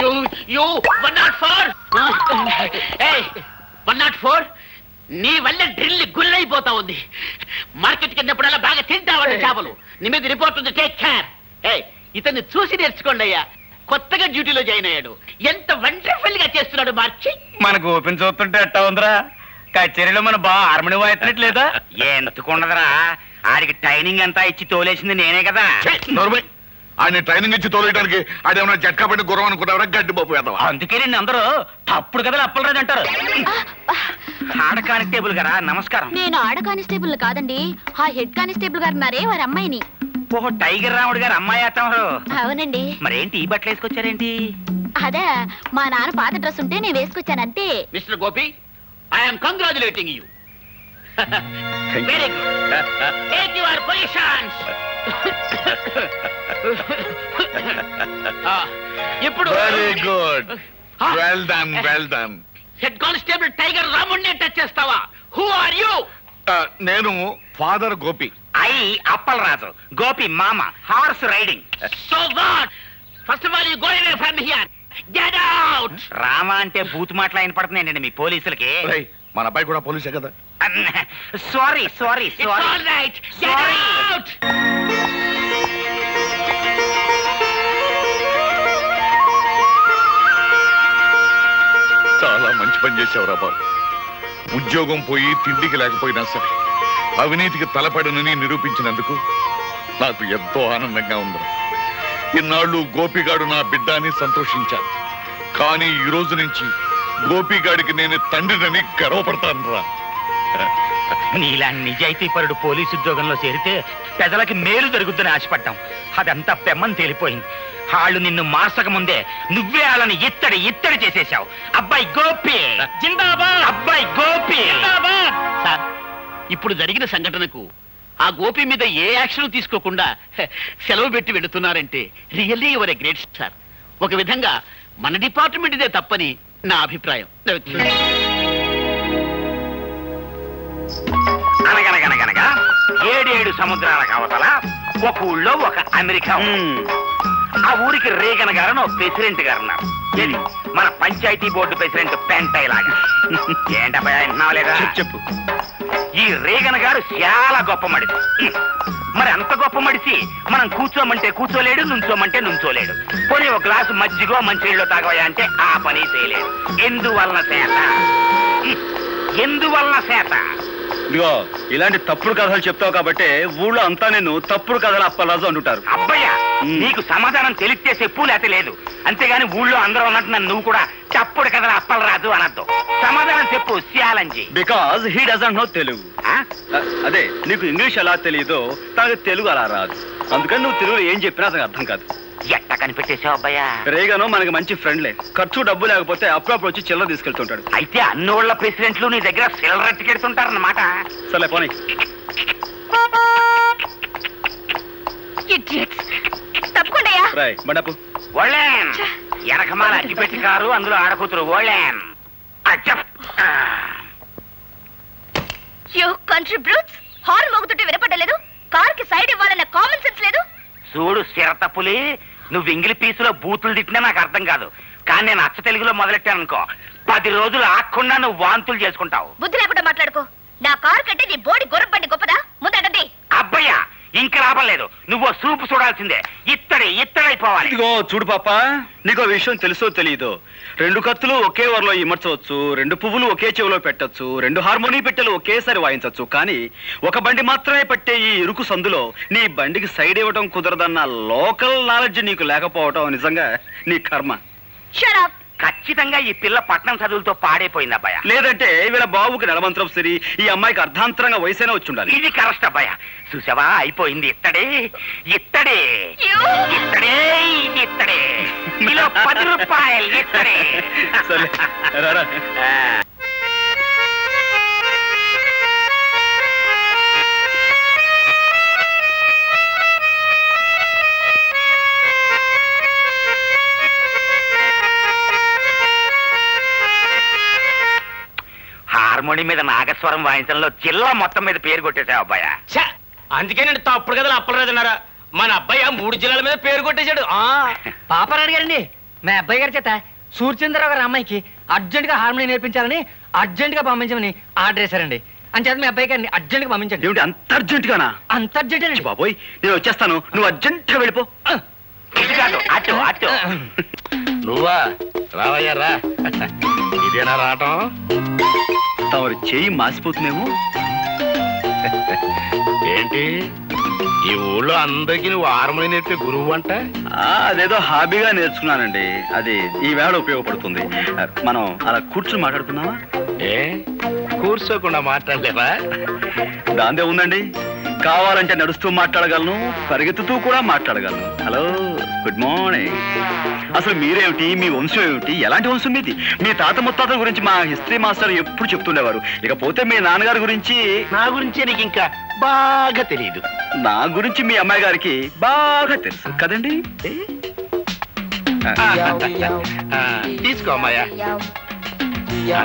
You you one nought four one nought four నీ వల్ల drill గుల్లైపోతా ఉంది. మార్కెట్ కిందప్పుడల్లా బాగా తింటావాడు చేపలు. నీ మీద రిపోర్ట్ ఉంది టేక్ కేర్ ఏ ఇతన్ని చూసి నేర్చుకోండి అయ్యా. కొత్తగా డ్యూటీలో జాయిన్ అయ్యాడు. ఎంత వండర్ఫుల్గా చేస్తున్నాడు మార్చి. మనకు ఓపెన్ చూస్తుంటే ఎట్టా ఉందిరా. కచేరీలో మన బాగా హార్మోని వాయినట్లేదా ఎందుకుండదురా ఆడికి ట్రైనింగ్ అంతా ఇచ్చి తోలేసింది నేనే కదా. ఆయన ట్రైనింగ్ ఇచ్చి తోలేయడానికి ఆడేమన్నా జట్కా పెట్టి గుర్రం అనుకున్నారా గడ్డి పప్పు వేద్దాం అందుకే నేను అందరూ తప్పుడు కథలు అప్పలరాదు అంటారు. ఆడ కానిస్టేబుల్ గారా? నమస్కారం. నేను ఆడ కానిస్టేబుల్ కాదండి. ఆ హెడ్ కానిస్టేబుల్ గారు ఉన్నారే వారి అమ్మాయిని. ఓహో టైగర్ రాముడు గారు అమ్మాయి అత్తమారు అవునండి. మరేంటి ఈ బట్టలు వేసుకొచ్చారేంటి? అదే మా నాన్న పాత డ్రెస్ ఉంటే నేను వేసుకొచ్చాను అంతే. Mister Gopi I'm congratulating you very good take your positions ఇప్పుడు very good well done well done head constable tiger రాముడిని టచ్ చేస్తావా? హూ ఆర్ యూ నేను ఫాదర్ గోపి ఐ అప్పలరాజు. గోపి మామ. Horse riding so what first of all you go away from here get out Rama అంటే బూత్ మాటలు ఆయన పడుతున్నాయండి మీ పోలీసులకి. మన అబ్బాయి కూడా పోలీసే కదా? సారీ సారీ ఇట్స్ సారీ చాలా మంచి పని చేసావురా బాబు. ఉద్యోగం పోయి తిండికి లేకపోయినా సరే అవినీతికి తలపడనని నిరూపించినందుకు నాకు ఎంతో ఆనందంగా ఉందిరా. ఇన్నాళ్ళు గోపిగాడు నా బిడ్డ అని సంతోషించాను. కానీ ఈ రోజు నుంచి గోపిగాడికి నేను తండ్రినని గర్వపడతాను రా నీలాంటి నిజాయితీ పరుడు పోలీసు ఉద్యోగంలో చేరితే పెదలకి మేలు జరుగుతుందని ఆశపడ్డాం. అదంతా పెమ్మని తేలిపోయింది. వాళ్ళు నిన్ను మార్చక ముందే నువ్వే వాళ్ళని ఇత్తడి ఇత్తడి చేసేశావు. అబ్బాయి గోపి. జిందాబాద్. అబ్బాయి గోపి. సార్ ఇప్పుడు జరిగిన సంఘటనకు ఆ గోపి మీద ఏ యాక్షన్ తీసుకోకుండా సెలవు పెట్టి వెళుతున్నారంటే really you're a great sir ఒక విధంగా మన డిపార్ట్మెంట్ ఇదే తప్పని నా అభిప్రాయం. అనగనగనగనగా ఏడేడు సముద్రాల అవతల ఒక ఊళ్ళో ఒక అమెరికా. ఆ ఊరికి రేగన్ గారు ఒక ప్రెసిడెంట్ గారు ఉన్నారు. ఏది? మన పంచాయతీ బోర్డు ప్రెసిడెంట్ పెంటై లాగా. ఏంటబ్బా లేదా? చెప్పు ఈ రేగన్ గారు చాలా గొప్ప మడిసి. మరి అంత గొప్ప మడిసి మనం కూర్చోమంటే కూర్చోలేడు నుంచోమంటే నుంచోలేడు. పోనీ ఒక గ్లాసు మజ్జిగో మంచినీళ్ళు తాగవయా అంటే ఆ పని చేయలేడు. ఎందువలన చేత? ఎందువలన చేత? ఇదిగో ఇలాంటి తప్పుడు కథలు చెప్తావు కాబట్టి ఊళ్ళో అంతా నేను తప్పుడు కథలు అప్పలాజు అంటుంటారు. అబ్బయ్య. నీకు సమాధానం తెలిస్తే చెప్పు లేకపోతే లేదు. అంతేగాని ఊళ్ళో అందరూ ఉన్నట్టు నన్ను నువ్వు కూడా చప్పుడు కథలు అప్పలరాదు అనద్దు. సమాధానం చెప్పు challenge because he doesn't know Telugu. అదే నీకు ఇంగ్లీష్ ఎలా తెలియదో తనకు తెలుగు అలా రాదు. అందుకని నువ్వు తెలుగులో ఏం చెప్పినా అతనికి అర్థం కాదు. ఎట్ట కనిపెట్టేశావు అబ్బయ్యా? రేగాను మనకి మంచి ఫ్రెండ్లే. ఖర్చు డబ్బు లేకపోతే అప్పుడప్పుడు వచ్చి చిల్లర తీసుకెళ్తుంటాడు. అయితే అన్నోళ్ళ ప్రెసిడెంట్లు నీ దగ్గర సిల్లర్ టికెడుతుంటారన్నమాట సరే పోనీ. తప్పకుండా రాయ్ ఎనకమాల అగ్గిపెట్టి కారు అందులో ఆడకూతురు. ఆ. యూ కంట్రీ బ్రూట్స్ హార్న్ మోగుతుంటే వినపడలేదు. కార్కి సైడ్ ఇవ్వాలన్న కామన్ సెన్స్ లేదు. చూడు సిరతప్పులి నువ్వు ఇంగిలి పీసులో బూతులు తిట్టినా నాకు అర్థం కాదు. కానీ నేను అచ్చ తెలుగులో మొదలెట్టాను అనుకో పది రోజులు ఆకుండా నువ్వు వాంతులు చేసుకుంటావు. బుద్ధి లేకుండా మాట్లాడుకో. నా కార్ కంటే నీ బోడి గుర్రబండి గొప్పదా? ముందండి అబ్బయ్యా! ఇంకా లాభం లేదు. నువ్వు సూపు చూడాల్సిందే. ఇత్తడి ఇత్తడైపోవాలి. ఇదిగో చూడు పాప నీకు విషయం తెలుసో తెలియదో రెండు కత్తులు ఒకే వరలో ఇమర్చవచ్చు రెండు పువ్వులు ఒకే చెవిలో పెట్టొచ్చు రెండు హార్మోనీ పెట్టెలు ఒకేసారి వాయించవచ్చు కానీ ఒక బండి మాత్రమే పట్టే ఈ ఇరుకు సందులో నీ బండికి సైడ్ ఇవ్వటం కుదరదన్న లోకల్ నాలెడ్జ్ నీకు లేకపోవటం నిజంగా నీ కర్మ. షరాప్ ఖచ్చితంగా ఈ పిల్ల పట్నం చదువులతో పాడైపోయింది అబ్బాయ. లేదంటే వీళ్ళ బాబుకి నెలమంత్రం సరి ఈ అమ్మాయికి అర్ధాంతరంగా వయసైనా వచ్చి ఉండాలి ఇది కరెక్ట్ అబ్బాయ. చూసావా? అయిపోయింది. ఇత్తడే ఇత్తడే ఇత్తడే ఇది ఇత్తడే. కిలో పది రూపాయలు ఇత్తడే. హార్మోని మీద నాగస్వరం వాయించడంలో జిల్లా మొత్తం మీద పేరు కొట్టేశావు అబ్బాయ! అందుకే నేను తప్పుడు కథలు అప్పలరాజన్నారా. మన అబ్బాయి ఆ మూడు జిల్లాల మీద పేరు కొట్టేశాడు. ఆ! పాపారాడు గారండి మా అబ్బాయి గారి చేత సూర్చంద్రరావు గారి అమ్మాయికి అర్జెంట్గా హార్మోని నేర్పించాలని అర్జెంట్గా పంపించమని ఆర్డర్ చేశారండి అంచేత మీ అబ్బాయి గారిని అర్జెంట్గా పంపించండి. ఏమిటి అంత అర్జెంట్ గానా అంత అర్జెంట్ అండి బాబోయ్ నేను వచ్చేస్తాను. నువ్వు అర్జెంట్గా వెళ్ళిపో కాదు నువ్వా? రావయ్యా రా. ఇదేనా రావటం? తమరు చేయి మాసిపోతుందేమో? ఏంటి? ఈ ఊళ్ళో అందరికి నువ్వు హార్మోని నేర్పే గురువు అంట? అదేదో హాబీగా నేర్చుకున్నానండి. అది ఈ వేళ ఉపయోగపడుతుంది. మనం అలా కూర్చుని మాట్లాడుకుందామా? ఏ? కూర్చోకుండా మాట్లాడలేవా? దాందే ఉందండి. కావాలంటే నడుస్తూ మాట్లాడగలను పరిగెత్తుతూ కూడా మాట్లాడగలను. హలో? గుడ్ మార్నింగ్ అసలు మీరేమిటి? మీ వంశం ఏమిటి? ఎలాంటి వంశం మీది? మీ తాత ముత్తాతల గురించి మా హిస్టరీ మాస్టర్ ఎప్పుడు చెప్తుండేవారు. ఇకపోతే మీ నాన్నగారి గురించి నా గురించి నీకు ఇంకా బాగా తెలియదు నా గురించి మీ అమ్మాయి గారికి బాగా తెలుసు. కదండి? తీసుకో అమ్మాయ్యా ఆ,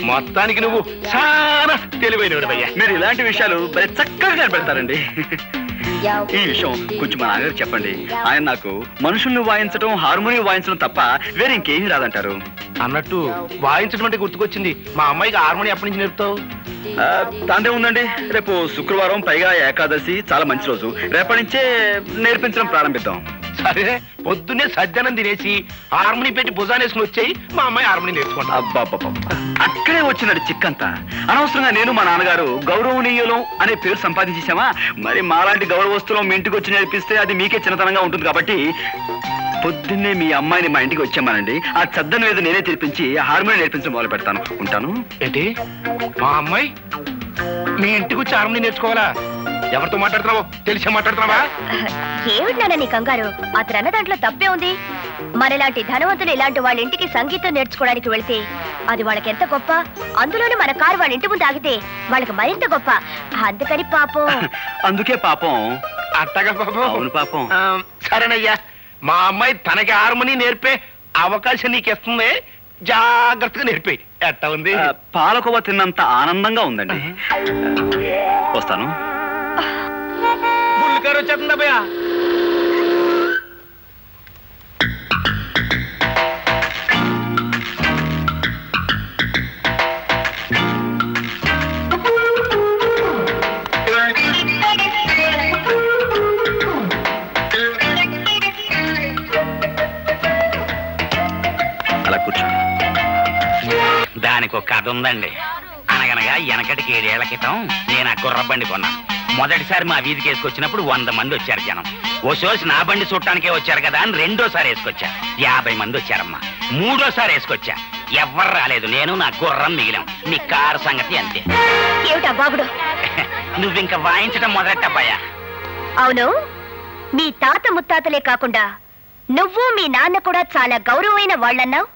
మొత్తానికి నువ్వు చాలా తెలివైనవాడివయ్యా. మీరు ఇలాంటి విషయాలు చక్కగా కనిపెడతారండి. ఈ విషయం కొంచెం మా నాన్నగారు చెప్పండి. ఆయన నాకు మనుషుల్ని వాయించడం హార్మోనియం వాయించడం తప్ప వేరే ఇంకేమీ రాదంటారు. అన్నట్టు వాయించడం అంటే గుర్తుకొచ్చింది. మా అమ్మాయికి హార్మోని ఎప్పటి నుంచి నేర్పుతావు? ఆ, దాందే ఉందండి. రేపు శుక్రవారం పైగా ఏకాదశి చాలా మంచి రోజు. రేపటి నుంచే నేర్పించడం ప్రారంభిద్దాం. సరే పొద్దున్నే సజ్జనం తినేసి హార్మోని పెట్టి భుజానేసుకుని వచ్చాయి మా అమ్మాయి హార్మోని నేర్చుకుంటా. అబ్బాబ్బా అక్కడే వచ్చినట్టు చిక్కంతా. అనవసరంగా నేను మా నాన్నగారు గౌరవనీయులం అనే పేరు సంపాదించేసామా మరి మాలాంటి గౌరవస్తులం మీ ఇంటికి వచ్చి నేర్పిస్తే అది మీకే చిన్నతనంగా ఉంటుంది కాబట్టి పొద్దున్నే మీ అమ్మాయిని మా ఇంటికి వచ్చామానండి. ఆ చద్దన మీద నేనే తెరిపించి హార్మోనియం నేర్పించడం మొదలు పెడతాను. ఉంటాను? ఏంటి? మా అమ్మాయి మీ ఇంటికి వచ్చి హార్మోని నేర్చుకోవాలా? ఎవరితో మాట్లాడుతున్నావు? తెలిసే మాట్లాడుతున్నావా? ఏమిటి నాన్న నీ కంగారు? అతను అన్న దాంట్లో తప్పే ఉంది. మనలాంటి ధనవంతులు ఇలాంటి వాళ్ళ ఇంటికి సంగీతం నేర్చుకోవడానికి వెళ్తే అది వాళ్ళకి ఎంత గొప్ప? అందులోనూ మన కారు వాళ్ళ ఇంటి ముందు ఆగితే వాళ్ళకి మరింత గొప్ప. అందుకని పాపం. అందుకే పాపం. అట్టగా అవును పాపం. ఆ, సరేనయ్యా. మా అమ్మాయి తనకి హార్మోని నేర్పే అవకాశం నీకు ఇస్తుంది జాగ్రత్తగా నేర్పి. ఎట్ట ఉంది? ఆ, పాలకోవ తిన్నంత ఆనందంగా ఉందండి. వస్తాను. బుల్లికారు వచ్చేస్తుంది అబ్బాయ అలా దానికి ఒక కథ ఉందండి. అనగనగా వెనకటికి ఏడేళ్ళ క్రితం నేను ఆ కుర్రబండి కొన్నాను. మొదటిసారి మా వీధికి వేసుకొచ్చినప్పుడు వంద మంది వచ్చారు జనం. ఓ సోసి నా బండి చూడటానికే వచ్చారు కదా అని రెండోసారి వేసుకొచ్చా. యాభై మంది వచ్చారమ్మా. మూడోసారి వేసుకొచ్చా. ఎవ్వరు రాలేదు. నేను నా గుర్రం మిగిలాం. నీ కారు సంగతి అంతే. ఏమిటా బాబుడు? నువ్వింక వాయించడం మొదలెట్టబ్బాయా. అవును. మీ తాత ముత్తాతలే కాకుండా నువ్వు మీ నాన్న కూడా చాలా గౌరవమైన వాళ్ళన్నావు.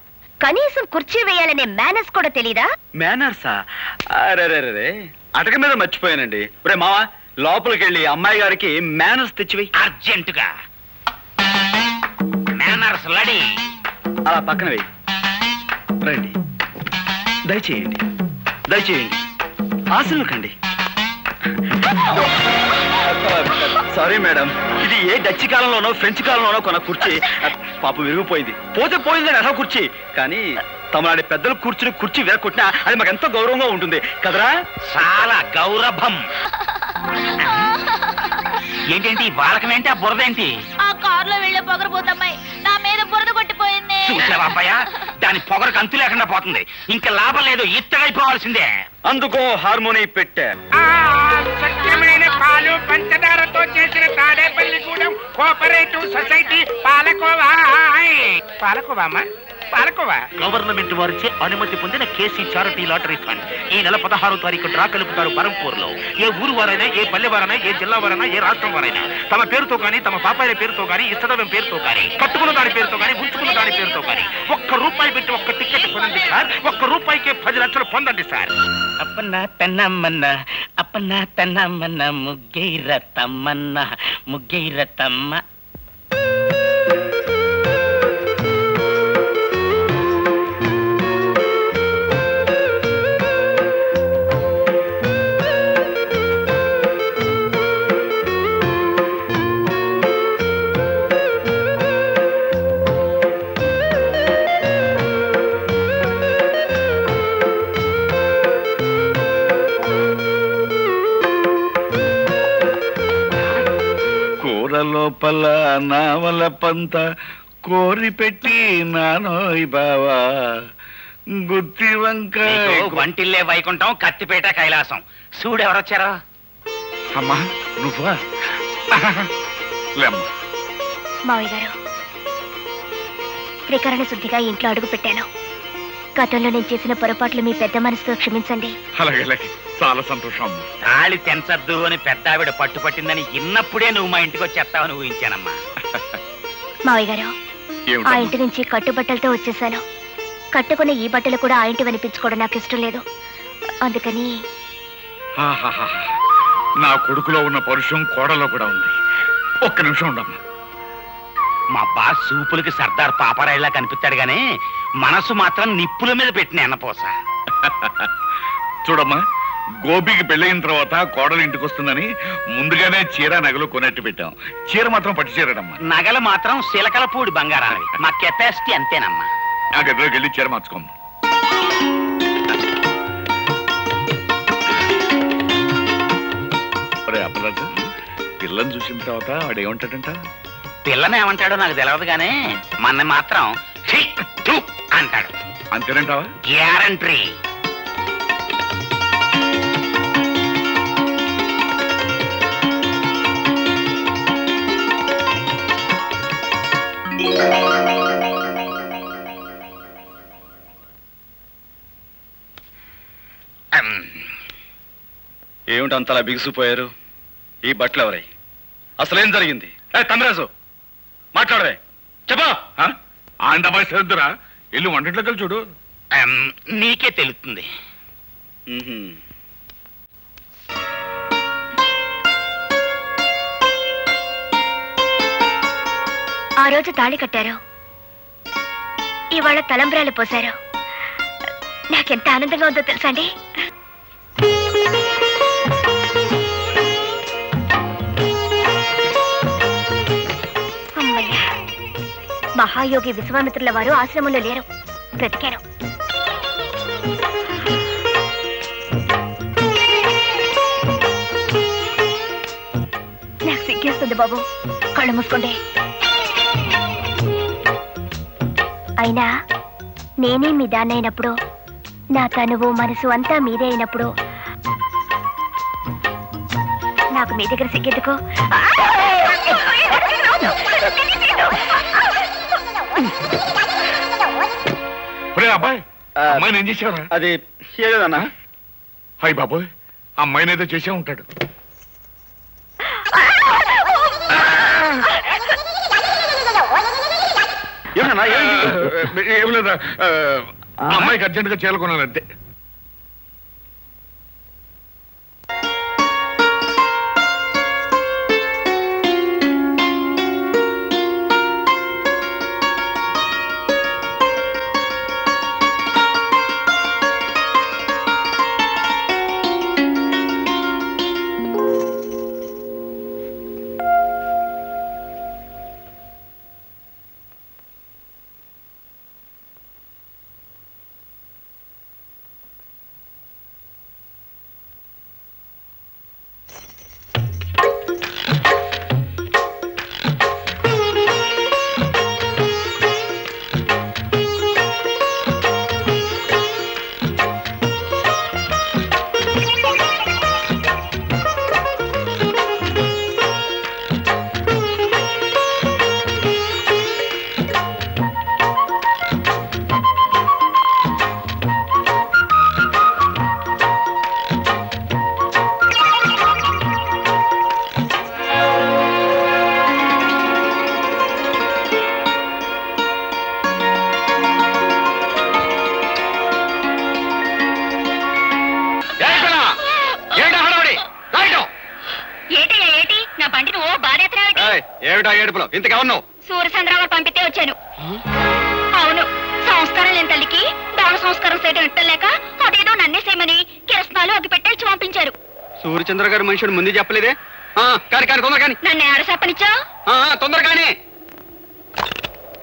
కనీసం కుర్చీ వేయాలనే మేనస్ కూడా తెలీదా? మేనర్సా అరే అటక మీద మర్చిపోయానండి. మావా లోపలికి వెళ్ళి అమ్మాయి గారికి మేనర్స్ తెచ్చివి. అర్జెంటుగా. మేనర్స్ లడి అలా పక్కన వెయ్యి రండి. దయచేయండి. దయచేయండి. ఆశలు కండి. Sorry madam. ఇది ఏ డచ్ కాలంలోనో ఫ్రెంచ్ కాలంలోనో కొన్న కుర్చీ. పాపం విరిగిపోయింది. పోతే పోయిందని అసలు కుర్చీ. కానీ తమలాంటి పెద్దలు కూర్చుని కుర్చీ విరగొట్టినా అది మాకు ఎంతో గౌరవంగా ఉంటుంది. కదరా? చాలా గౌరవం. ఏంటేంటి? బాలకమేంటి ఆ బురదేంటి? ఆ కారులో వెళ్ళే పొగరబోతమ్మాయి నా మీద బురద కొట్టిపోయింది. చూసావా అబ్బాయ? దాని పొగరకు అంతు లేకుండా పోతుంది. ఇంకా లాభం లేదు ఇత్తడైపోవాల్సిందే అందుకో హార్మోని పెట్టా స్వచ్ఛమైన పాలు పంచదారతో చేసిన తాడేపల్లిగూడెం కోఆపరేటివ్ సొసైటీ పాలకోవా పాలకోవా అమ్మా పాలకోవా గవర్నమెంట్ వారిచే అనుమతి పొందిన కేసీ చారిటీ లాటరీ ఫండ్. ఈ నెల పదహారో తారీఖు డ్రా కలుపుతారు బరంపూర్లో ఏ ఊరు వారైనా ఏ పల్లె వారైనా ఏ జిల్లా వారైనా ఏ రాష్ట్రం వారైనా. తమ పేరుతో గాని తమ పాపాయిల పేరుతో గాని ఇష్టదైవం పేరుతో గాని కట్టుకున్న దాని పేరుతో గాని ఉంచుకున్న దాని పేరుతో గాని ఒక్క రూపాయి పెట్టి ఒక్క టికెట్ కొనండి సార్. ఒక్క రూపాయికే పది లక్షలు పొందండి సార్. అప్పన్న తన్నమ్మన్న అప్పన్న తన్నమ్మన్న ముగ్గైర తమ్మన్న ముగ్గైర తమ్మ నా వల్ల పంత కోరి పెట్టి నానోయ్ బావా. గుత్తి నీకు వంకాయ వంటిల్లే వైకుంఠం కత్తిపేట కైలాసం. చూడు ఎవరొచ్చారో అమ్మా నువ్వా? లేమ్మా. మావయ్య గారు త్రికరణ శుద్ధిగా ఇంట్లో అడుగు పెట్టాను. గతంలో నేను చేసిన పొరపాట్లు మీ పెద్ద మనసుతో క్షమించండి. అలాగే అలాగే. చాలా సంతోషం అమ్మా. తాళి తెంచద్దు అని పెద్ద ఆవిడ పట్టుపట్టిందని ఇన్నప్పుడే నువ్వు మా ఇంటికి వచ్చేస్తావని ఊహించానమ్మా. మావయ్య గారు ఆ ఇంటి నుంచి కట్టుబట్టలతో వచ్చేసాను. కట్టుకున్న ఈ బట్టలు కూడా ఆ ఇంటి వినిపించుకోవడం నాకు ఇష్టం లేదు. అందుకని. నా కొడుకులో ఉన్న పరుషం కోడలో కూడా ఉంది. ఒక్క నిమిషం ఉండమ్మా. మా బాస్ సూపులకి సర్దార్ పాపరాయిలా కనిపిస్తాడు గానీ మనసు మాత్రం నిప్పుల మీద పెట్టిన ఎన్నపోస చూడమ్మా గోపికి పెళ్ళయిన తర్వాత కోడలు ఇంటికి వస్తుందని ముందుగానే చీర నగలు కొనట్టు పెట్టాం. చీర మాత్రం పట్టు చీరడమ్మా. నగలు మాత్రం శిలకలపూడి బంగారానివి మా కెపాసిటీ అంతేనమ్మా. ఆ గదిలోకి వెళ్ళి చీర మార్చుకోమ్మా. ఒరే పిల్లని చూసిన తర్వాత వాడు ఏమంటాడంట పిల్లని ఏమంటాడో నాకు తెలియదు గానీ మన మాత్రం "ఛీ, థు" అంటాడు. అంతేనంటావా? గ్యారంటీ. ఏమిటి అంతలా బిగుసిపోయారు ఈ బట్టలు ఎవరై? అసలేం జరిగింది? ఏ తమరాజు! మాట్లాడవే! చెప్పా! ఆ? ఆండమాయి సరిద్దురా ఇల్లు వంటట్లోకి చూడు. నీకే తెలుస్తుంది. ఆ రోజు తాళి కట్టారు. ఇవాళ తలంబ్రాలు పోశారు. నాకెంత ఆనందంగా ఉందో తెలుసా అండి? మహాయోగి విశ్వామిత్రుల వారు ఆశ్రమంలో లేరు. బ్రతికారు. నాకు సిగ్గేస్తుంది బాబు. కళ్ళు మూసుకోండి. అయినా నేనే మీ దాన్ని అయినప్పుడు నా తనువు మనసు అంతా మీదే అయినప్పుడు నాకు మీ దగ్గర సిగ్గెందుకు? ఒరే అబ్బాయి ఆ, అమ్మాయిని ఏం చేసావురా అది ఏదన్నా హాయ్ బాబోయ్ అమ్మాయిని ఏదో చేసే ఉంటాడు. ఏమన్నా ఏం లేదా? ఆ, అమ్మాయికి అర్జెంట్గా చేరుకున్నాను అంతే. ఏమిటా ఏడుపులో? ఇంతకెవన్నావు సూర్యచంద్రరావు పంపితే వచ్చాను. అవును సంస్కారం లేని తల్లికి దాన సంస్కారం చేయడం ఇట్టం లేక అదేదో నన్నే చేయమని కిరసనాలు అగ్గి పెట్టేసి పంపించారు. సూర్యచంద్ర గారు మనుషుడు ముందు చెప్పలేదే? ఆ, కాని కాని తొందర కాని నన్ను ఆడ చెప్పనిచ్చా తొందర కాని